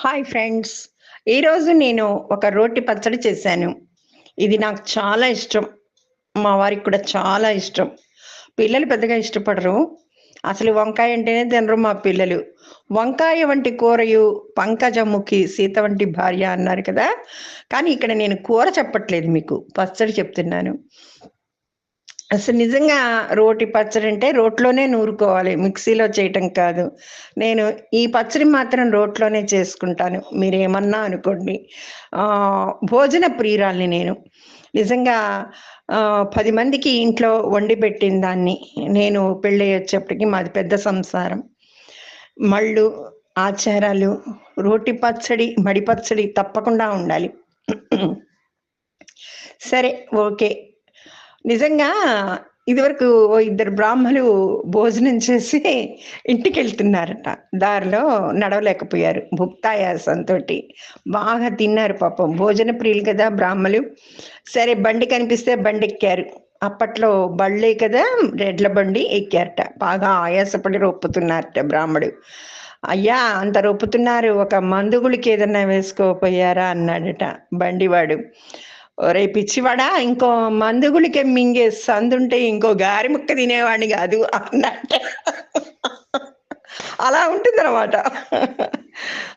Hi friends ఈరోజు నేను ఒక రోటి పచ్చడి చేశాను. ఇది నాకు చాలా ఇష్టం. మా వారికి కూడా చాలా ఇష్టం. పిల్లలు పెద్దగా ఇష్టపడరు. అసలు వంకాయ అంటేనే తినరు మా పిల్లలు. వంకాయ వంటి కూరయు పంకజముఖి సీత వంటి భార్య అన్నారు కదా. కానీ ఇక్కడ నేను కూర చెప్పట్లేదు మీకు. పచ్చడి చెప్తున్నాను. అసలు నిజంగా రోటి పచ్చడి అంటే రోట్లోనే నూరుకోవాలి. మిక్సీలో చేయటం కాదు. నేను ఈ పచ్చడి మాత్రం రోట్లోనే చేసుకుంటాను. మీరు ఏమన్నా అనుకోండి భోజన ప్రియురాల్ని నేను. నిజంగా పది మందికి ఇంట్లో వండి పెట్టిన దాన్ని నేను పెళ్ళి వచ్చేప్పటికి మాది పెద్ద సంసారం. మళ్ళు ఆచారాలు రోటి పచ్చడి మడి పచ్చడి తప్పకుండా ఉండాలి. సరే ఓకే. నిజంగా ఇదివరకు ఓ ఇద్దరు బ్రాహ్మలు భోజనం చేసి ఇంటికి వెళ్తున్నారట దారిలో నడవలేకపోయారు భుక్తాయాసంతో బాగా తిన్నారు పాపం. భోజన ప్రియులు కదా బ్రాహ్మలు. సరే బండి కనిపిస్తే బండి ఎక్కారు అప్పట్లో బళ్ళే కదా రెడ్ల బండి ఎక్కారట. బాగా ఆయాసపడి రొప్పుతున్నారట బ్రాహ్మడు. అయ్యా అంత రొప్పుతున్నారు. ఒక మందుగుడికి ఏదన్నా వేసుకోపోయారా? అన్నాడట బండివాడు. ఒరే పిచ్చివాడా ఇంకో మందుగులికి మింగే సందుంటే ఇంకో గారి ముక్క తినేవాడిని కాదు అన్నట్ట. అలా ఉంటుందన్నమాట.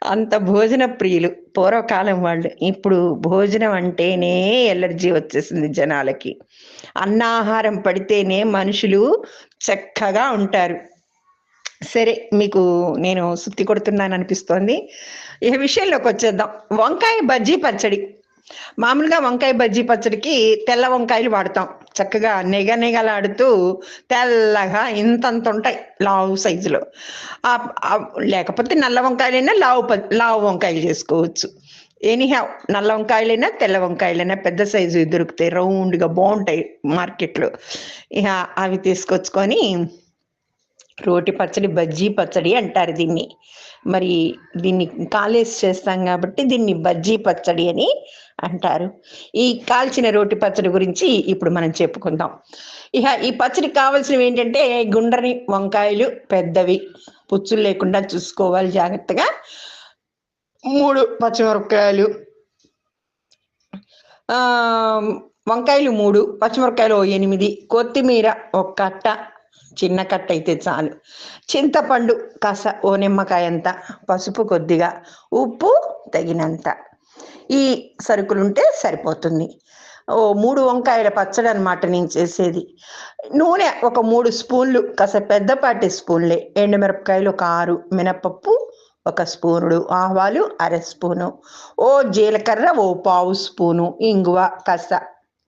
అంత భోజన ప్రియులు పూర్వకాలం వాళ్ళు. ఇప్పుడు భోజనం అంటేనే ఎలర్జీ వచ్చేసింది జనాలకి. అన్నాహారం పడితేనే మనుషులు చక్కగా ఉంటారు. సరే మీకు నేను సుత్తి కొడుతున్నాను అనిపిస్తోంది ఈ విషయంలోకి వచ్చేద్దాం. వంకాయ బజ్జీ పచ్చడి. మామూలుగా వంకాయ బజ్జీ పచ్చడికి తెల్ల వంకాయలు వాడతాం. చక్కగా నెగ నెగలాడుతూ తెల్లగా ఇంతంత ఉంటాయి లావు సైజులో. లేకపోతే నల్ల వంకాయలైనా లావు లావు వంకాయలు చేసుకోవచ్చు. ఎనీహావ్ నల్ల వంకాయలైనా తెల్ల వంకాయలైనా పెద్ద సైజు దొరుకుతాయి. రౌండ్గా బాగుంటాయి మార్కెట్లో. ఇక అవి తీసుకొచ్చుకొని రోటి పచ్చడి బజ్జీ పచ్చడి అంటారు దీన్ని. మరి దీన్ని కాలేసి చేస్తాం కాబట్టి దీన్ని బజ్జీ పచ్చడి అని అంటారు. ఈ కాల్చిన రోటి పచ్చడి గురించి ఇప్పుడు మనం చెప్పుకుందాం. ఇక ఈ పచ్చడికి కావాల్సినవి ఏంటంటే గుండ్రని వంకాయలు పెద్దవి. పుచ్చులు లేకుండా చూసుకోవాలి జాగ్రత్తగా. మూడు పచ్చిమిరపకాయలు. వంకాయలు మూడు పచ్చిమిరపకాయలు ఓ ఎనిమిది కొత్తిమీర ఒక కట్ట చిన్న కట్ట అయితే చాలు. చింతపండు కాస ఓ నిమ్మకాయ అంత పసుపు కొద్దిగా ఉప్పు తగినంత. ఈ సరుకులుంటే సరిపోతుంది. ఓ మూడు వంకాయల పచ్చడి అనమాట నేను చేసేది. నూనె ఒక మూడు స్పూన్లు కాస్త పెద్దపాటి స్పూన్లే. ఎండుమిరపకాయలు ఒక ఆరు మినపప్పు ఒక స్పూనుడు ఆవాలు అర స్పూను ఓ జీలకర్ర ఓ పావు స్పూను ఇంగువ కాస్త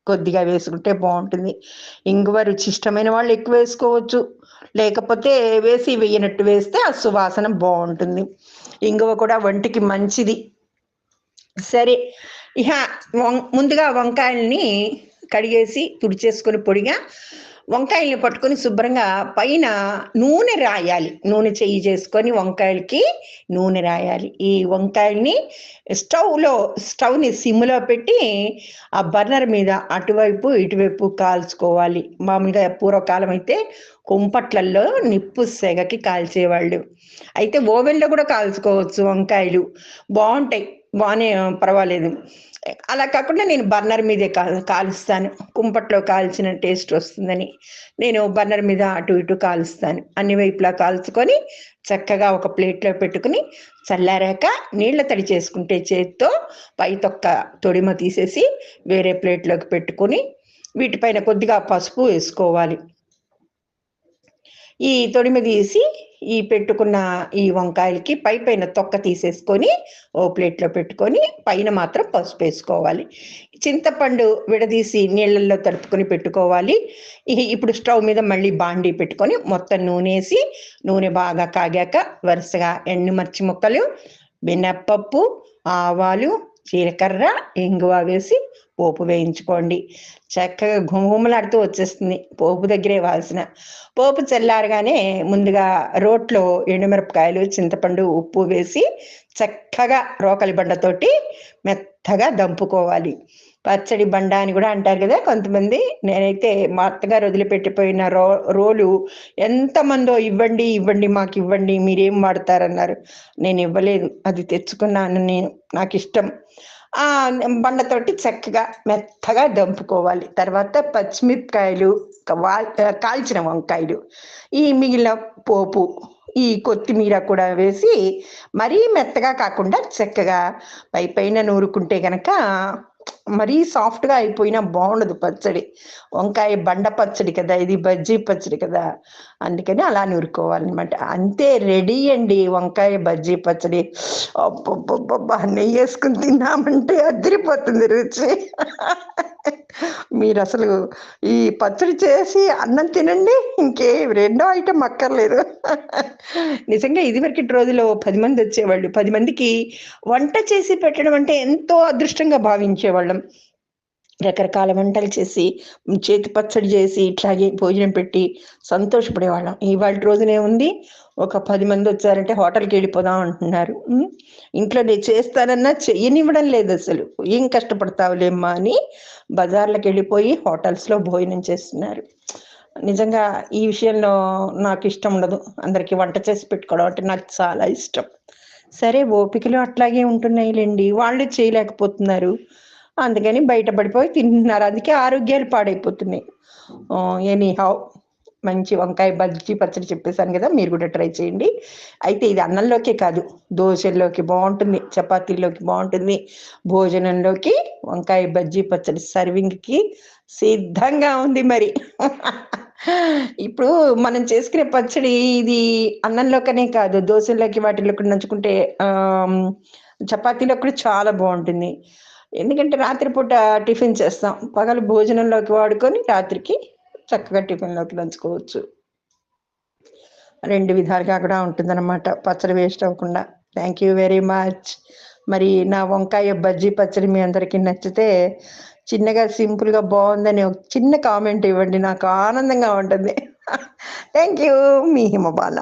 కొద్దిగా వేసుకుంటే బాగుంటుంది. ఇంగువ రుచి ఇష్టమైన వాళ్ళు ఎక్కువ వేసుకోవచ్చు. లేకపోతే వేసి వేయనట్టు వేస్తే ఆ సువాసన బాగుంటుంది. ఇంగువ కూడా వంటికి మంచిది. సరే ఇహ వం- ముందుగా వంకాయల్ని కడిగేసి తుడిచేసుకొని పొడిగా వంకాయల్ని పట్టుకొని శుభ్రంగా పైన నూనె రాయాలి. నూనె చెయ్యి చేసుకొని వంకాయలకి నూనె రాయాలి. ఈ వంకాయల్ని స్టవ్లో స్టవ్ని సిమ్లో పెట్టి ఆ బర్నర్ మీద అటువైపు ఇటువైపు కాల్చుకోవాలి. మామూలుగా పూర్వకాలం అయితే కుంపట్లల్లో నిప్పు సెగకి కాల్చేవాళ్ళు. అయితే ఓవెన్లో కూడా కాల్చుకోవచ్చు వంకాయలు. బాగుంటాయి. బాగానే పర్వాలేదు. అలా కాకుండా నేను బర్నర్ మీదే కాల్ కాలుస్తాను. కుంపట్లో కాల్చిన టేస్ట్ వస్తుందని. నేను బర్నర్ మీద అటు ఇటు కాలుస్తాను. అన్ని వైపులా కాల్చుకొని చక్కగా ఒక ప్లేట్లో పెట్టుకుని చల్లారాక నీళ్ళ తడి చేసుకుంటే చేత్తో పై తొక్క తొడిమ తీసేసి వేరే ప్లేట్లోకి పెట్టుకొని వీటిపైన కొద్దిగా పసుపు వేసుకోవాలి. ఈ తొడిమి తీసి ఈ పెట్టుకున్న ఈ వంకాయలకి పై పైన తొక్క తీసేసుకొని ఓ ప్లేట్లో పెట్టుకొని పైన మాత్రం పసుపు వేసుకోవాలి. చింతపండు విడదీసి నీళ్ళల్లో తడుపుకొని పెట్టుకోవాలి. ఇప్పుడు స్టవ్ మీద మళ్ళీ బాండీ పెట్టుకొని మొత్తం నూనె వేసి నూనె బాగా కాగాక వరుసగా ఎండు మర్చి ముక్కలు మినప్పప్పు ఆవాలు జీలకర్ర ఇంగువ వేసి పోపు వేయించుకోండి. చక్కగా ఘుమఘుమలాడుతూ వచ్చేస్తుంది పోపు దగ్గరే వాల్సిన. పోపు చల్లారగానే ముందుగా రోట్లో ఎండుమిరపకాయలు చింతపండు ఉప్పు వేసి చక్కగా రోకలి బండతోటి మెత్తగా దంపుకోవాలి. పచ్చడి బండ అని కూడా అంటారు కదా. కొంతమంది నేనైతే మా అత్తగారు వదిలిపెట్టిపోయిన రో రోలు ఎంతమందో ఇవ్వండి ఇవ్వండి మాకు ఇవ్వండి మీరేం వాడతారన్నారు. నేను ఇవ్వలేదు అది తెచ్చుకున్నాను నేను నాకు ఇష్టం. ఆ బండతోటి చక్కగా మెత్తగా దంపుకోవాలి. తర్వాత పచ్చిమిరపకాయలు కాల్చిన వంకాయలు ఈ మిగిలిన పోపు ఈ కొత్తిమీర కూడా వేసి మరీ మెత్తగా కాకుండా చక్కగా పై పైన నూరుకుంటే కనుక మరీ సాఫ్ట్గా అయిపోయినా బాగుండదు పచ్చడి. వంకాయ బండ పచ్చడి కదా ఇది బజ్జీ పచ్చడి కదా. అందుకని అలా నూరుకోవాలన్నమాట. అంతే రెడీ అండి వంకాయ బజ్జీ పచ్చడి. నెయ్యి వేసుకుని తిన్నామంటే అదిరిపోతుంది రుచి. మీరు అసలు ఈ పచ్చడి చేసి అన్నం తినండి ఇంకే రెండో ఐటమ్ అక్కర్లేదు. నిజంగా ఇదివరకటి రోజులో పది మంది వచ్చేవాళ్ళు. పది మందికి వంట చేసి పెట్టడం అంటే ఎంతో అదృష్టంగా భావించేవాళ్ళు. రకరకాల వంటలు చేసి చేతి పచ్చడి చేసి ఇట్లాగే భోజనం పెట్టి సంతోషపడేవాళ్ళం. ఇవాళ రోజునే ఉంది. ఒక పది మంది వచ్చారంటే హోటల్కి వెళ్ళిపోదాం అంటున్నారు. ఇంట్లో నేను చేస్తానన్నా చెయ్యనివ్వడం లేదు అసలు. ఏం కష్టపడతావులేమ్మా అని బజార్లకు వెళ్ళిపోయి హోటల్స్లో భోజనం చేస్తున్నారు. నిజంగా ఈ విషయంలో నాకు ఇష్టం ఉండదు. అందరికీ వంట చేసి పెట్టుకోవడం అంటే నాకు చాలా ఇష్టం. సరే ఓపికలు అట్లాగే ఉంటున్నాయిలేండి. వాళ్ళు చేయలేకపోతున్నారు. అందుకని బయటపడిపోయి తింటున్నారు. అందుకే ఆరోగ్యాలు పాడైపోతున్నాయి. ఎనీ హౌ మంచి వంకాయ బజ్జీ పచ్చడి చెప్పేశాను కదా మీరు కూడా ట్రై చేయండి. అయితే ఇది అన్నంలోకే కాదు దోశల్లోకి బాగుంటుంది చపాతీల్లోకి బాగుంటుంది భోజనంలోకి వంకాయ బజ్జీ పచ్చడి సర్వింగ్కి సిద్ధంగా ఉంది మరి. ఇప్పుడు మనం చేసుకునే పచ్చడి ఇది అన్నంలోకనే కాదు దోశల్లోకి వాటిలోకి కూడా నంచుకుంటే చపాతీలో కూడా చాలా బాగుంటుంది. ఎందుకంటే రాత్రిపూట టిఫిన్ చేస్తాం. పగలు భోజనంలోకి వాడుకొని రాత్రికి చక్కగా టిఫిన్లోకి లంచుకోవచ్చు. రెండు విధాలుగా కూడా ఉంటుందన్నమాట. పచ్చడి వేస్ట్ అవ్వకుండా. థ్యాంక్ యూ వెరీ మచ్ మరి నా వంకాయ బజ్జీ పచ్చడి మీ అందరికీ నచ్చితే చిన్నగా సింపుల్గా బాగుందని ఒక చిన్న కామెంట్ ఇవ్వండి. నాకు ఆనందంగా ఉంటుంది. Thank you me Himabala.